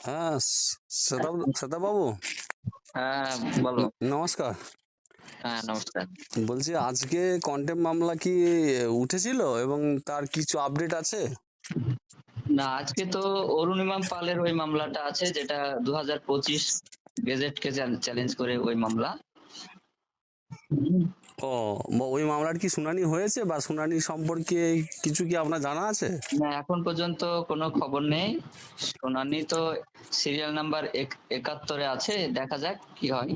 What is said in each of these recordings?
হ্যাঁ শ্রদ্ধা বাবু হ্যাঁ বলো। নমস্কার। হ্যাঁ নমস্কার। বলছি আজকে কন্টেম্প মামলা কি উঠেছিল এবং তার কিছু আপডেট আছে? না আজকে তো অরুণিমা পালের ওই মামলাটা আছে যেটা দু হাজার পঁচিশ গেজেটকে চ্যালেঞ্জ করে ওই মামলা। ও ওই মামলার কি শুনানি হয়েছে বা শুনানি সম্পর্কে কিছু কি আপনার জানা আছে? না এখন পর্যন্ত কোনো খবর নেই। শুনানি তো সিরিয়াল নাম্বার একাত্তরে আছে দেখা যাক কি হয়।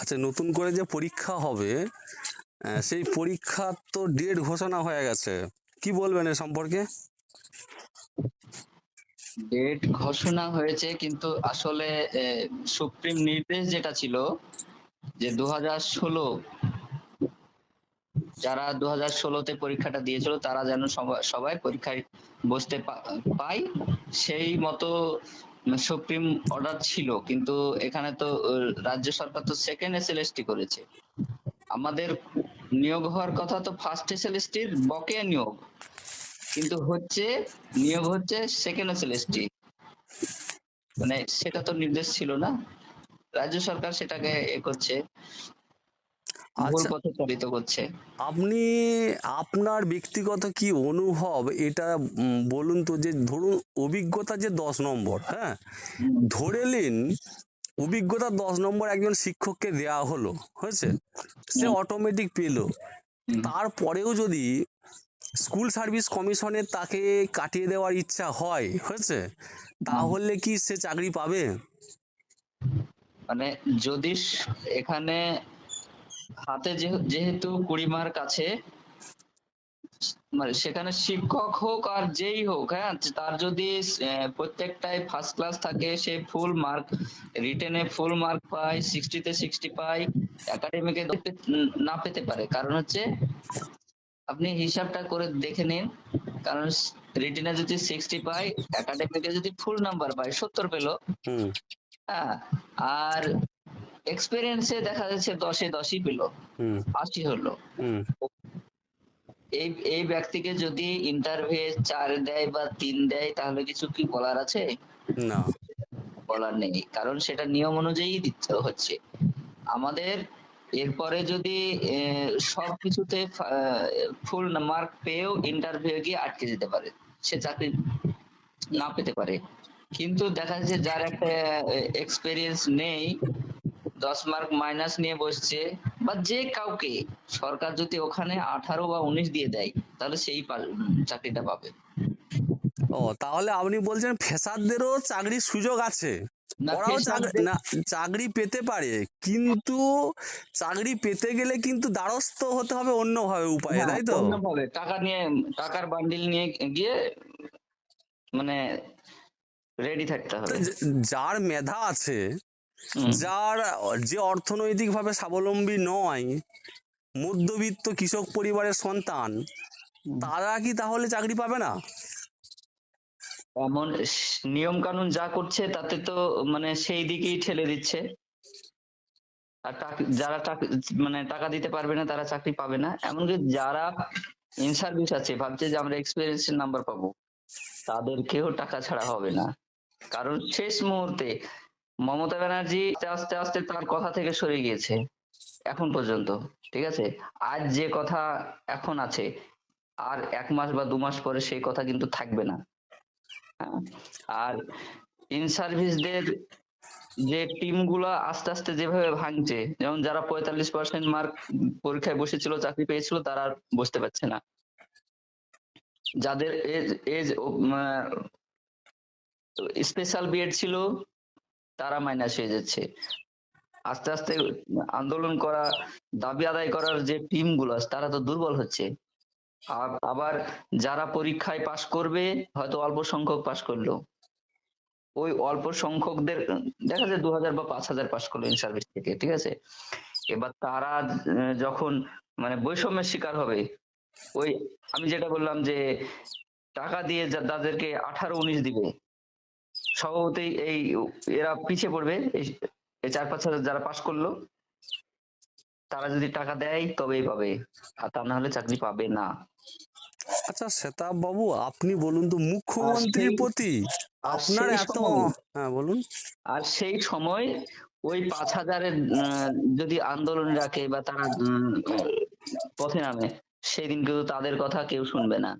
আচ্ছা নতুন করে যে পরীক্ষা হবে সেই পরীক্ষার তো ডেট ঘোষণা হয়ে গেছে। কি বলবেন এ সম্পর্কে? ডেট ঘোষণা হয়েছে কিন্তু আসলে সুপ্রিম নির্দেশ যেটা ছিল যে দু ষোলো, যারা দু হাজার ষোলোতে পরীক্ষাটা দিয়েছিল, তারা যেন সবাই পরীক্ষায় বসতে পা- পায়, সেই মতো সুপ্রিম অর্ডার ছিল। কিন্তু এখানে তো রাজ্য সরকার তো সেকেন্ড এসএলএসটি করেছে। আমাদের নিয়োগ হওয়ার কথা তো ফার্স্ট এসএলএসটির বকেয়া নিয়োগ। কিন্তু হচ্ছে, নিয়োগ হচ্ছে সেকেন্ড এসএলএসটি মানে সেটা তো নির্দেশ ছিল না। রাজ্য সরকার সেটাকে এ করছে। ভুল আচ্ছা। করছে। আপনি আপনার ব্যক্তিগত কি অনুভব? এটা বলুন তো যে ধরুন অভিজ্ঞতা যে দশ নম্বর হ্যাঁ? ধরে নিন অভিজ্ঞতা দশ নম্বর একজন শিক্ষককে দেয়া হলো হয়েছে? সে অটোমেটিক পেল। তারপরেও যদি স্কুল সার্ভিস কমিশনের তাকে কাটিয়ে দেওয়ার ইচ্ছা হয় হয়েছে? তাহলে কি সে চাকরি পাবে? মানে যদি এখানে হাতে যেহেতু কুড়ি মার্ক আছে মানে সেখানে শিক্ষক হোক আর যেই হোক হ্যাঁ তার যদি প্রত্যেকটাই ফার্স্ট ক্লাস থাকে সে ফুল মার্ক রিটেনে ফুল মার্ক পায় সিক্সটিতে সিক্সটি পায় একাডেমিকে না পেতে পারে। কারণ হচ্ছে আপনি হিসাবটা করে দেখে নিন। কারণ রিটেনে যদি সিক্সটি পায় একাডেমিকে যদি ফুল নাম্বার পায় সত্তর পেল। হ্যাঁ আর এক্সপিরিয়েন্সে দেখা যাচ্ছে দশে দশই পেল আশি হলো। এই এই ব্যক্তিকে যদি ইন্টারভিউ চার দেয় বা তিন দেয় তাহলে কিছু কি বলার আছে? না। বলার নেই কারণ সেটা নিয়ম অনুযায়ী দিতে হচ্ছে। আমাদের এরপরে যদি সবকিছুতে ফুল মার্ক পেয়েও ইন্টারভিউ গিয়ে আটকে যেতে পারে সে চাকরি না পেতে পারে। কিন্তু দেখা যাচ্ছে যার একটা এক্সপিরিয়েন্স নেই দশ মার্ক মাইনাস নিয়ে বসছে বা যে কাউকে সরকার যদি ওখানে আঠারো বা উনিশ দিয়ে দেয় তাহলে সেই চাকরিটা পাবে। ও তাহলে আপনি বলছেন ফেসারদেরও চাকরির সুযোগ আছে। ওরাও চাকরি না চাকরি পেতে পারে কিন্তু চাকরি পেতে গেলে কিন্তু দ্বারস্থ হতে হবে অন্যভাবে উপায়ে তাই তো? অন্যভাবে। টাকা নিয়ে টাকার বান্ডিল নিয়ে গিয়ে মানে রেডি থাকতে হবে। যার মেধা আছে যার যে অর্থনৈতিকভাবে স্বাবলম্বী নয় মধ্যবিত্ত কৃষক পরিবারের সন্তান তারা কি তাহলে চাকরি পাবে না? এমন নিয়ম কানুন যা করছে তাতে তো মানে সেই দিকেই ঠেলে দিচ্ছে। আর যারা মানে টাকা দিতে পারবে না তারা চাকরি পাবে না। এমনকি যারা ইন সার্ভিস আছে ভাবছে যে আমরা এক্সপিরিয়েন্স নাম্বার পাবো তাদেরকেও টাকা ছাড়া হবে না। কারণ শেষ মুহূর্তে মমতা ব্যানার্জি আস্তে আস্তে আস্তে তার কথা থেকে সরে গিয়েছে, এখন পর্যন্ত, ঠিক আছে? আজ যে কথা এখন আছে, আর এক মাস বা দু মাস পরে সেই কথা কিন্তু থাকবে না। হ্যাঁ? আর ইন সার্ভিসদের যে টিমগুলা আস্তে আস্তে যেভাবে ভাঙছে, যেমন যারা পঁয়তাল্লিশ পার্সেন্ট মার্ক পরীক্ষায় বসেছিল, চাকরি পেয়েছিল, তারা আর বসতে পারছে না। যাদের এজ এজ স্পেশাল বিএড ছিল, তারা মাইনাস হয়ে যাচ্ছে। আস্তে আস্তে আন্দোলন করা, দাবি আদায় করার যে টিমগুলো তারা তো দুর্বল হচ্ছে। আবার যারা পরীক্ষায় পাশ করবে, হয়তো অল্প সংখ্যক পাশ করল। ওই অল্প সংখ্যকদের, দেখা যায় দু হাজার বা পাঁচ হাজার পাশ করল ইন সার্ভিস থেকে, ঠিক আছে? এবার তারা যখন মানে বৈষম্যের শিকার হবে, ওই, আমি যেটা বললাম যে, টাকা দিয়ে যাদেরকে আঠারো, উনিশ দিবে। স্বভাবতই এই এরা পিছিয়ে পড়বে। এই চার পাঁচ হাজার যারা পাশ করল তারা যদি টাকা দেয় তবেই পাবে। আর তা না হলে চাকরি পাবে না। আচ্ছা সেতাব বাবু আপনি বলুন তো মুখ্যমন্ত্রীর প্রতি আপনার এত হ্যাঁ বলুন। আর সেই সময় ওই পাঁচ হাজারের আহ, যদি আন্দোলন রাখে বা তারা উম, পথে নামে সেদিন কিন্তু তাদের কথা কেউ শুনবে না।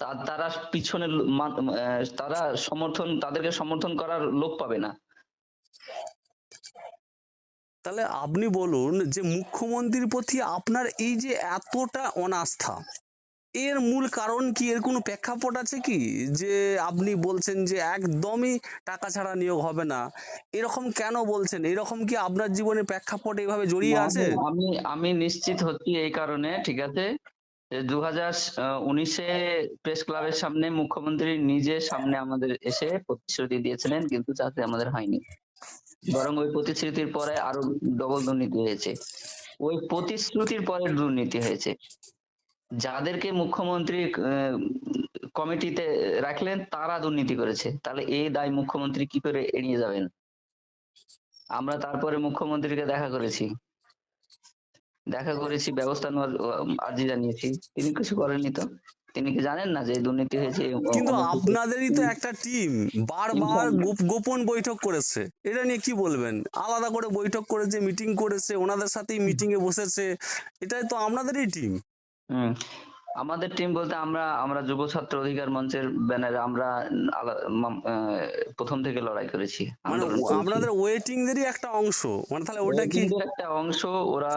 তারা পিছনে লো- আহ, তারা সমর্থন তাদেরকে সমর্থন করার লোক পাবে না। তাহলে আপনি বলুন যে মুখ্যমন্ত্রীর প্রতি আপনার এই যে এতটা অনাস্থা এর মূল কারণ কি? এর কোনো প্রেক্ষাপট আছে কি? যে আপনি বলছেন যে একদমই টাকা ছাড়া নিয়োগ হবে না এরকম কেন বলছেন? এরকম কি আপনার জীবনে প্রেক্ষাপট এইভাবে জড়িয়ে আছে? আমি আমি নিশ্চিত হচ্ছি এই কারণে ঠিক আছে? দু হাজার উনিশে প্রেস ক্লাবের সামনে মুখ্যমন্ত্রী নিজে সামনে আমাদের এসে প্রতিশ্রুতি দিয়েছিলেন, কিন্তু তাতে আমাদের হয়নি। বরং ওই প্রতিশ্রুতির পরে আরও ডবল দুর্নীতি হয়েছে। ওই প্রতিশ্রুতির পরে দুর্নীতি হয়েছে। যাদেরকে মুখ্যমন্ত্রী কমিটিতে রাখলেন, তারা দুর্নীতি করেছে। তাহলে এই দায় মুখ্যমন্ত্রী কি করে এড়িয়ে যাবেন? আমরা তারপরে মুখ্যমন্ত্রীকে দেখা করেছি। দেখা করেছি ব্যবস্থা নেওয়ার আর্জি জানিয়েছি। তিনি কিছু করেননি তো। তিনি কি জানেন না যে দুর্নীতি হয়েছে? কিন্তু আপনাদেরই তো একটা টিম বারবার গোপ- গোপন বৈঠক করেছে। এটা নিয়ে কি বলবেন? আলাদা করে বৈঠক করেছে মিটিং করেছে ওনাদের সাথেই মিটিং এ বসেছে। এটাই তো আপনাদেরই টিম হুম। আমাদের টিম বলতে আমরা আমরা যুব ছাত্র অধিকার মঞ্চের ব্যানারে আমরা প্রথম থেকে লড়াই করেছি। আপনাদের ওয়েটিং দেরই একটা অংশ। মানে তাহলে ওটা কি? একটা অংশ ওরা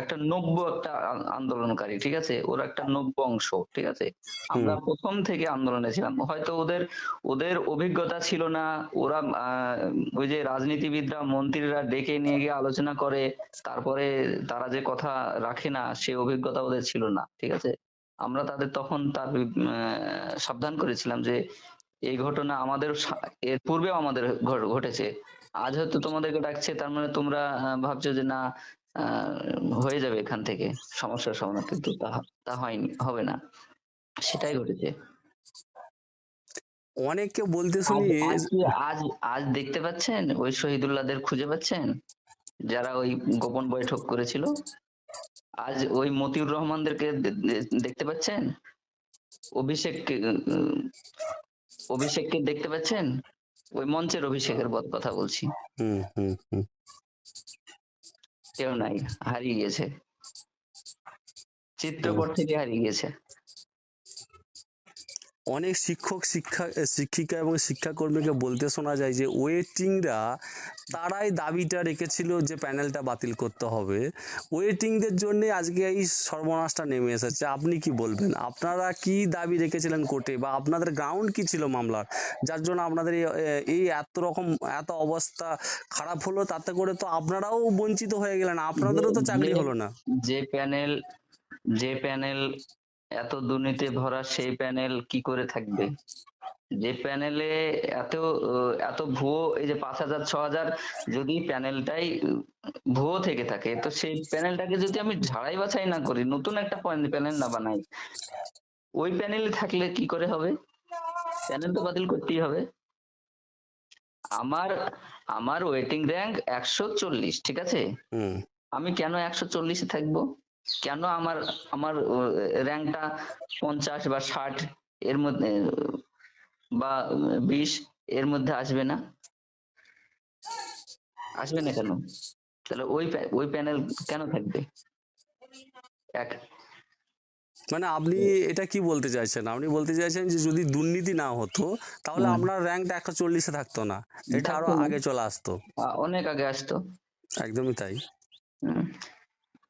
একটা নব্য একটা আন্দোলনকারী ঠিক আছে? ওরা একটা নব্য অংশ ঠিক আছে? আমরা প্রথম থেকে আন্দোলনে ছিলাম। হয়তো ওদের ওদের অভিজ্ঞতা ছিল না ওরা আহ, ওই যে রাজনীতিবিদরা মন্ত্রীরা ডেকে নিয়ে গিয়ে আলোচনা করে তারপরে তারা যে কথা রাখে না সে অভিজ্ঞতা ওদের ছিল না ঠিক আছে? আমরা তাদের তখন তার সাবধান করেছিলাম যে এই ঘটনা আমাদের এর পূর্বেও আমাদের ঘটেছে। আজ হয়তো তোমাদেরকে ডাকছে তার মানে তোমরা ভাবছ যে না হয়ে যাবে এখান থেকে। সমস্যার সমাধান কিন্তু তা হয়নি হবে না। সেটাই ঘটেছে। অনেককে বলতে শুনি আজ আজ দেখতে পাচ্ছেন? ওই শহীদুল্লাহদের খুঁজে পাচ্ছেন? যারা ওই গোপন বৈঠক করেছিল? আজ ওই মতিউর রহমানদেরকে দেখতে পাচ্ছেন? অভিষেককে উম, অভিষেককে দেখতে পাচ্ছেন? ওই মঞ্চের অভিষেকের বদ- কথা বলছি। কেউ নাই হারিয়ে গেছে। চিত্রকর থেকে হারিয়ে গেছে। অনেক শিক্ষক শিক্ষা শিক্ষিকা এবং শিক্ষাকর্মীকে বলতে শোনা যায় যে ওয়েটিংরা তারাই দাবিটা রেখেছিল যে প্যানেলটা বাতিল করতে হবে। ওয়েটিংদের জন্যে আজকে এই সর্বনাশটা নেমে এসেছে। আপনি কি বলবেন? আপনারা কি দাবি রেখেছিলেন কোর্টে বা আপনাদের গ্রাউন্ড কি ছিল মামলার? যার জন্য আপনাদের এই- এই এত রকম এত অবস্থা খারাপ হলো তাতে করে তো আপনারাও বঞ্চিত হয়ে গেলেন। আপনাদেরও তো চাকরি হলো না। যে প্যানেল যে প্যানেল এত দুর্নীতি ভরা সেই প্যানেল কি করে থাকবে? যে প্যানেলে এত এত ভুয়ো এই যে পাঁচ হাজার ছ হাজার যদি প্যানেলটাই ভুয়ো থেকে থাকে তো সেই প্যানেলটাকে যদি আমি ঝাড়াই বাছাই না করি নতুন একটা প্যানেল না বানাই ওই প্যানেলে থাকলে কি করে হবে? প্যানেল তো বাতিল করতেই হবে। আমার আমার ওয়েটিং র্যাঙ্ক একশো চল্লিশ ঠিক আছে? আমি কেন একশো চল্লিশে থাকব? কেন আমার আমার র্যাঙ্কটা পঞ্চাশ বা ষাট এর মধ্যে বা বিশ এর মধ্যে আসবে না? আসবে না কেন? তাহলে ওই ওই প্যানেল কেন থাকবে? এক। মানে আপনি এটা কি বলতে চাইছেন? আপনি বলতে চাইছেন যে যদি দুর্নীতি না হতো তাহলে হুম। আপনার র্যাঙ্কটা একশো চল্লিশে থাকতো না। এটা আরও আগে চলে আসতো। অনেক আগে আসতো। একদমই তাই। হুম।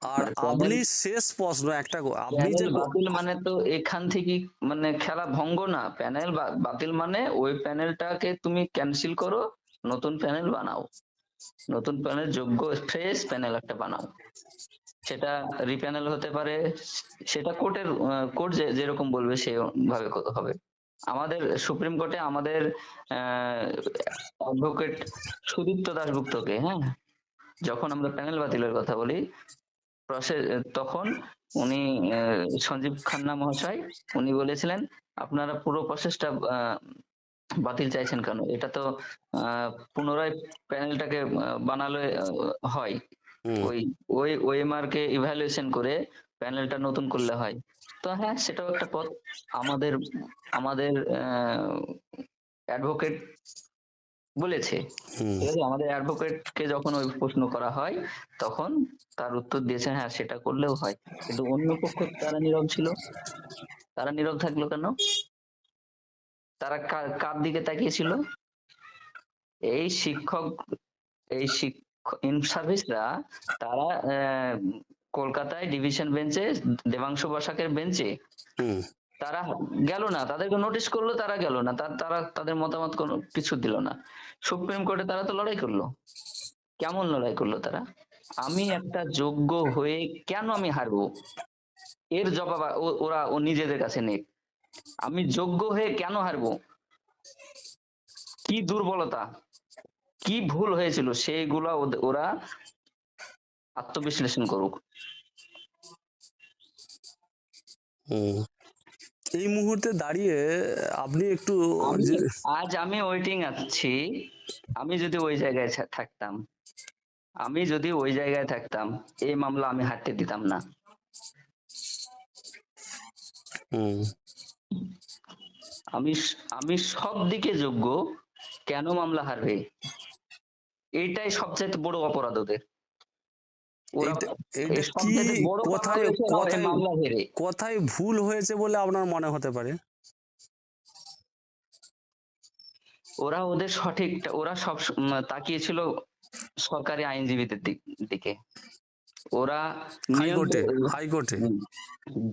আর মানে আপনি শেষ প্রশ্ন একটা আপনি যে বাতিল মানে তো এখান থেকে মানে খেলা ভঙ্গ না। প্যানেল বাতিল মানে ওই প্যানেলটাকে তুমি ক্যান্সেল করো নতুন প্যানেল বানাও। নতুন প্যানেল যোগ্য ফ্রেশ প্যানেল একটা বানাও। সেটা রিপ্যানেল হতে পারে সেটা কোর্টের কোর্ট যেরকম বলবে সেভাবে হবে। আমাদের সুপ্রিম কোর্টে আমাদের অ্যাডভোকেট সুদীপ্ত দাশগুপ্তকে হ্যাঁ যখন আমরা প্যানেল বাতিলের কথা বলি প্রসেস তখন উনি সঞ্জীব খান্না মহাশয় উনি বলেছিলেন আপনারা পুরো প্রসেসটা বাতিল চাইছেন কেন? এটা তো পুনরায় প্যানেলটাকে বানালে হয়। ওই ওই ওএমআর কে ইভ্যালুয়েশন করে প্যানেলটা নতুন করলে হয়। তো হ্যাঁ সেটাও একটা পথ। আমাদের আমাদের অ্যাডভোকেট বলেছে। ঠিক আছে? আমাদের অ্যাডভোকেট কে যখন ওই প্রশ্ন করা হয় তখন তার উত্তর দিয়েছে হ্যাঁ সেটা করলেও হয়। কিন্তু অন্য পক্ষ তারা নীরব ছিল? তারা নীরব থাকল কেন? তারা কার দিকে তাকিয়েছিল? এই শিক্ষক এই শিক্ষক ইন সার্ভিসরা তারা আহ, কলকাতায় ডিভিশন বেঞ্চে দেবাংশু বসাকের বেঞ্চে হুম। তারা গেল না। তাদেরকে নোটিশ করল, তারা গেল না। তারা তাদের মতামত কোনো কিছু দিল না। সুপ্রিম কোর্টে তারা তো লড়াই করল। কেমন লড়াই করল তারা? আমি একটা যোগ্য হয়ে কেন আমি হারবো? এর জবাব ওরা ও নিজেদের কাছে নেই আমি যোগ্য হয়ে কেন হারবো? কি দুর্বলতা? কি ভুল হয়েছিল? সেইগুলা ওরা আত্মবিশ্লেষণ করুক। এই মুহূর্তে দাঁড়িয়ে আপনি একটু আজ আমি ওয়েটিং আছি। আমি যদি ওই জায়গায় থাকতাম। আমি যদি ওই জায়গায় থাকতাম এই মামলা আমি হাঁটতে দিতাম না। আমি আমি সব দিকে যোগ্য কেন মামলা হারবে? এটাই সবচেয়ে বড় অপরাধ ওদের ওরা এইটা এইটা এই কি সবচেয়ে বড় পাপ কোথায় ভুল হয়েছে বলে আপনার মনে হতে পারে? ওরা ওদের সঠিক ওরা সব তাকিয়েছিল সরকারি আইনজীবীদের দিকে ওরা হাইকোর্টে হাইকোর্টে?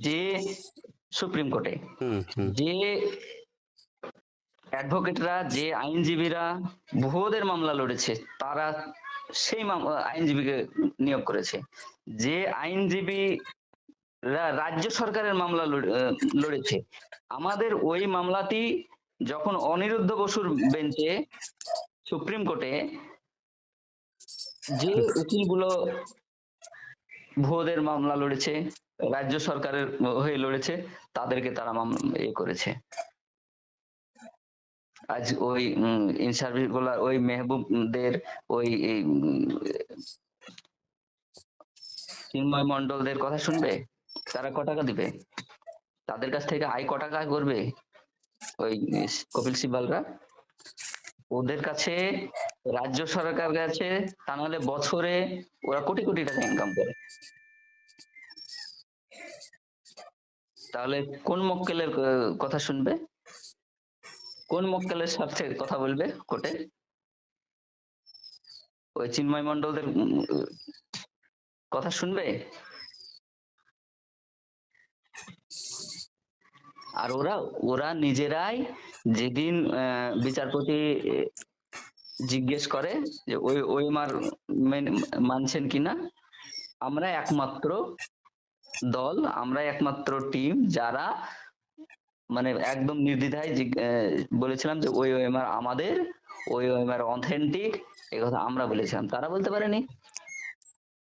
যে সুপ্রিম কোর্টে যে অ্যাডভোকেটরা যে আইনজীবীরা ভুয়োদের মামলা লড়েছে তারা সেই আইনজীবীকে নিয়োগ করেছে। যে আইনজীবী রাজ্য সরকারের মামলা লড়েছে, আমাদের ওই মামলাটি যখন অনিরুদ্ধ বসুর বেঞ্চে সুপ্রিম কোর্টে যে উকিলগুলো ভুয়োদের মামলা লড়েছে, রাজ্য সরকারের হয়ে লড়েছে, তাদেরকে তারা মামলা এ করেছে। আজ ওই ইন সার্ভিসগুলা, ওই মেহবুবদের ওই চিন্ময় মন্ডলদের কথা শুনবে? তারা ক টাকা দিবে? তাদের কাছ থেকে আয় ক টাকা করবে? ওই কপিল সিব্বালরা? ওদের কাছে, রাজ্য সরকার কাছে তা নাহলে বছরে ওরা কোটি কোটি টাকা ইনকাম করে। তাহলে কোন মক্কেলের কথা শুনবে? কোন মক্কেলের সাথে কথা বলবে কোর্টে? ওই চিন্ময় মন্ডলদের কথা শুনবে? আর ওরা ওরা নিজেরাই যেদিন বিচারপতি জিজ্ঞেস করে যে ওই ওই মার মানছেন কিনা, আমরা একমাত্র দল, আমরা একমাত্র টিম যারা মানে একদম নির্দ্বিধায় বলেছিলাম যে ওই ওএমআর আমাদের, ওই ওএমআর অথেন্টিক এই কথা আমরা বলেছিলাম। তারা বলতে পারেনি।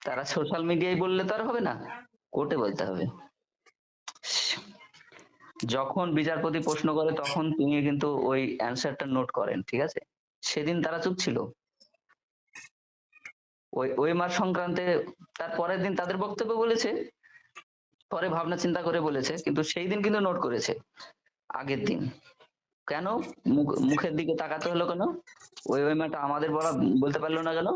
তারা সোশ্যাল মিডিয়ায় বললে তো আর হবে না। কোর্টে বলতে হবে। যখন বিচারপতি প্রশ্ন করে, তখন তিনি কিন্তু ওই অ্যান্সারটা নোট করেন, ঠিক আছে? সেদিন তারা চুপ ছিল। ওই ওই মার সংক্রান্তে তার পরের দিন তাদের বক্তব্য বলেছে। পরে ভাবনা চিন্তা করে বলেছে, কিন্তু সেই দিন কিন্তু নোট করেছে। আগের দিন। কেন? মুখ- মুখের দিকে তাকাতে হলো কেন? ওই ওয়েমারটা আমাদের বলা বলতে পারল না কেন?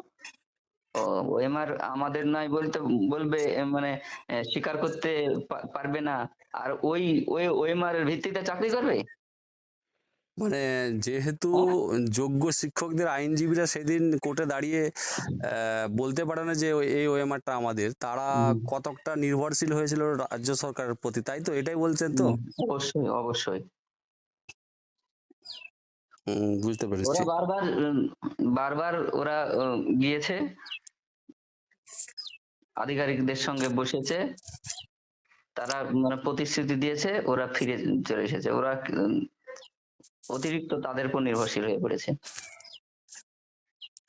ওয়েমার আমাদের নয় বলতে বলবে মানে স্বীকার করতে পারবে না। আর ওই ওই ওয়েমারের ভিত্তিতে চাকরি করবে? মানে যেহেতু যোগ্য শিক্ষকদের আইনজীবীরা সেদিন কোর্টে দাঁড়িয়ে বলতে পারে না যে এই ওএমআরটা আমাদের তারা কতকটা নির্ভরশীল হয়েছিল রাজ্য সরকারের প্রতি তাই তো? এটাই বলছেন তো? অবশ্যই অবশ্যই। বুঝতে পেরেছি। ওরা বারবার বারবার ওরা গিয়েছে আধিকারিকদের সঙ্গে বসেছে তারা মানে প্রতিশ্রুতি দিয়েছে ওরা ফিরে চলে এসেছে। ওরা অতিরিক্ত তাদের উপর নির্ভরশীল হয়ে পড়েছে।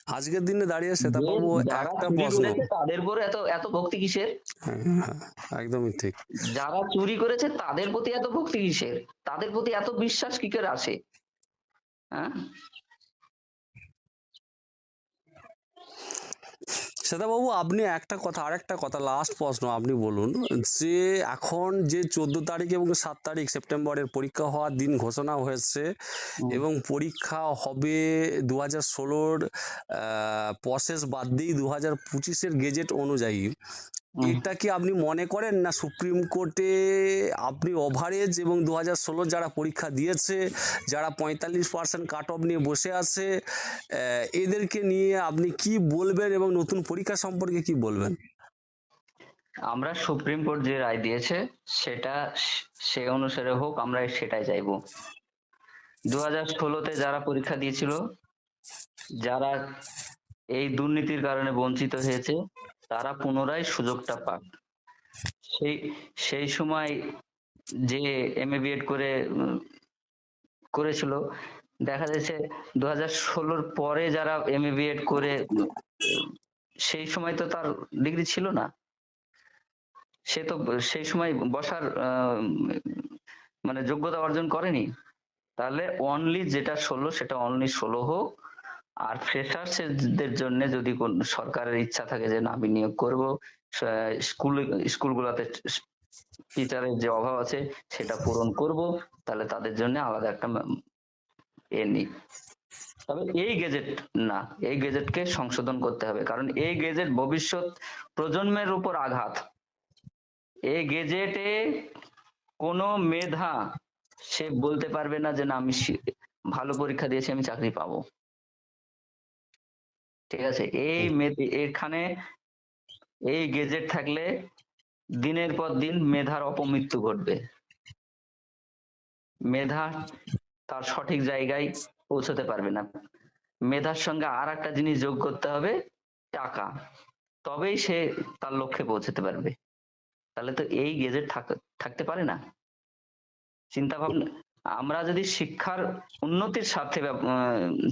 আজকের দিনে দাঁড়িয়ে আছে পাবো একটা প্রশ্ন তাদের উপর এত এত ভক্তি কিসের? হ্যাঁ, হ্যাঁ, একদমই ঠিক। যারা চুরি করেছে তাদের প্রতি এত ভক্তি কিসের? তাদের প্রতি এত বিশ্বাস কি করে আসে হ্যাঁ? শ্বেতাবাবু আপনি একটা কথা আর একটা কথা লাস্ট প্রশ্ন আপনি বলুন যে এখন যে চোদ্দ তারিখ এবং সাত তারিখ সেপ্টেম্বরের পরীক্ষা হওয়ার দিন ঘোষণা হয়েছে এবং পরীক্ষা হবে দু হাজার ষোলোর প্রসেস বাদ দিয়েই দু হাজার পঁচিশের গেজেট অনুযায়ী। এটা কি আপনি মনে করেন না সুপ্রিম কোর্টে আপনি ওভারেজ এবং দু হাজার ষোলো যারা পরীক্ষা দিয়েছে যারা পঁয়তাল্লিশ পার্সেন্ট কাট অফ নিয়ে বসে আছে এদেরকে নিয়ে আপনি কি বলবেন এবং নতুন পরীক্ষা সম্পর্কে কি বলবেন? আমরা সুপ্রিম কোর্ট যে রায় দিয়েছে সেটা সে অনুসারে হোক আমরা সেটাই চাইব। দু হাজার ষোলোতে যারা পরীক্ষা দিয়েছিল যারা এই দুর্নীতির কারণে বঞ্চিত হয়েছে তারা পুনরায় সুযোগটা পাক। সেই সেই সময় যে এম এ বিএড করে করেছিল, দেখা যাচ্ছে দু হাজার ষোলোর পরে যারা এম এ বিএড করে, সেই সময় তো তার ডিগ্রি ছিল না। সে তো সেই সময় বসার মানে যোগ্যতা অর্জন করেনি। তাহলে অনলি যেটা ষোলো, সেটা অনলি ষোলো হোক আর ফ্রেশার্সদের জন্য যদি কোন সরকারের ইচ্ছা থাকে যে না, আমি নিয়োগ করব স্কুল, স্কুলগুলোতে টিচারের যে অভাব আছে সেটা পূরণ করব, তাহলে তাদের জন্য আলাদা একটা এ নেই। তবে এই গেজেট না, এই গেজেটকে সংশোধন করতে হবে, কারণ এই গেজেট ভবিষ্যৎ প্রজন্মের উপর আঘাত। এই গেজেটে কোনো মেধা সে বলতে পারবে না যে না, আমি ভালো পরীক্ষা দিয়েছি, আমি চাকরি পাবো। ঠিক আছে? এই মে- এখানে এই গেজেট থাকলে দিনের পর দিন মেধার অপমৃত্যু ঘটবে। মেধা তার সঠিক জায়গায় পৌঁছতে পারবে না। মেধার সঙ্গে আর একটা জিনিস যোগ করতে হবে টাকা। তবেই সে তার লক্ষ্যে পৌঁছতে পারবে। তাহলে তো এই গেজেট থাকতে পারে না। চিন্তা ভাবনা আমরা যদি শিক্ষার উন্নতির স্বার্থে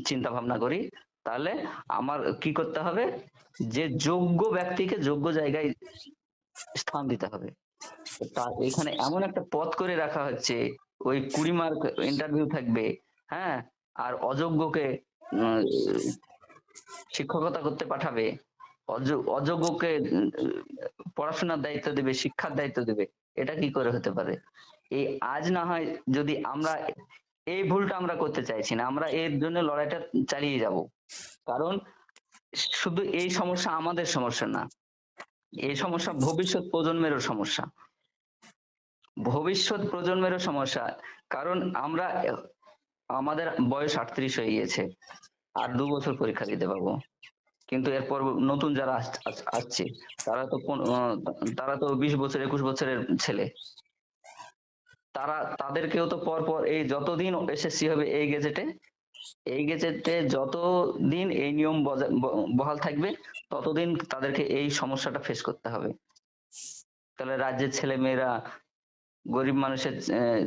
চিন্তা ভাবনা করি তাহলে আমার কি করতে হবে? যে যোগ্য ব্যক্তিকে যোগ্য জায়গায় স্থান দিতে হবে। তো তা- এখানে এমন একটা পথ করে রাখা হচ্ছে, ওই কুড়ি মার্ক ইন্টারভিউ থাকবে হ্যাঁ? আর অযোগ্যকে শিক্ষকতা করতে পাঠাবে অয- অযোগ্যকে পড়াশোনার দায়িত্ব দেবে, শিক্ষার দায়িত্ব দেবে, এটা কি করে হতে পারে? এই আজ না হয় যদি আমরা এই ভুলটা আমরা করতে চাইছি না। আমরা এর জন্য লড়াইটা চালিয়ে যাব। কারণ শুধু এই সমস্যা আমাদের সমস্যা না, এই সমস্যা ভবিষ্যৎ প্রজন্মেরও সমস্যা। ভবিষ্যৎ প্রজন্মেরও সমস্যা, কারণ আমরা আমাদের বয়স আটত্রিশ হয়ে গিয়েছে, আর দু বছর পরীক্ষা দিতে পারব। কিন্তু এরপর নতুন যারা আস- আস- আসছে, তারা তো তারা তো বিশ বছর, একুশ বছরের ছেলে। তারা, তাদেরকেও তো পর পর এই যতদিন এসএসসি হবে এই গেজেটে এই গেজেটে যতদিন এই নিয়ম বহাল থাকবে, ততদিন তাদেরকে এই সমস্যাটা ফেস করতে হবে। তাহলে রাজ্যের ছেলে মেয়েরা গরিব মানুষের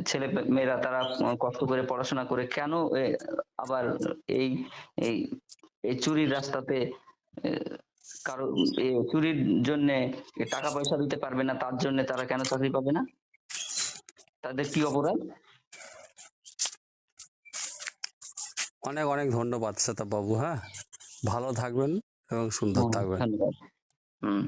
ছেলে মেয়েরা তারা কষ্ট করে পড়াশোনা করে কেন আবার এই এই চুরির রাস্তাতে কারও চুরির জন্য টাকা পয়সা দিতে পারবে না, তার জন্য তারা কেন চাকরি পাবে না? তাদের কি অপরাধ? অনেক অনেক ধন্যবাদ শ্বেতা বাবু হ্যাঁ? ভালো থাকবেন এবং সুন্দর থাকবেন। ধন্যবাদ। হম।